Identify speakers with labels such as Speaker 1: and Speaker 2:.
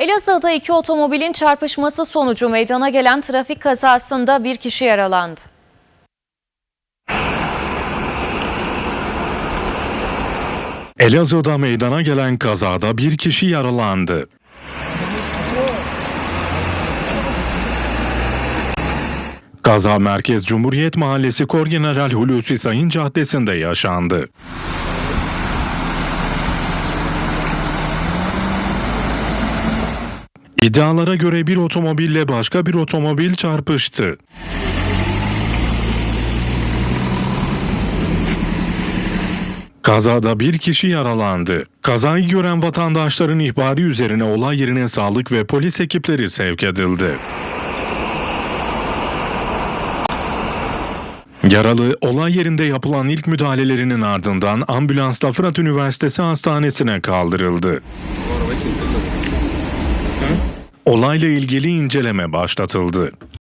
Speaker 1: Elazığ'da iki otomobilin çarpışması sonucu meydana gelen trafik kazasında bir kişi yaralandı.
Speaker 2: Elazığ'da meydana gelen kazada bir kişi yaralandı. Kaza Merkez Cumhuriyet Mahallesi Korgeneral Hulusi Sayın Caddesi'nde yaşandı. İddialara göre bir otomobille başka bir otomobil çarpıştı. Kazada bir kişi yaralandı. Kazayı gören vatandaşların ihbarı üzerine olay yerine sağlık ve polis ekipleri sevk edildi. Yaralı olay yerinde yapılan ilk müdahalelerinin ardından ambulansla Fırat Üniversitesi Hastanesi'ne kaldırıldı. Olayla ilgili inceleme başlatıldı.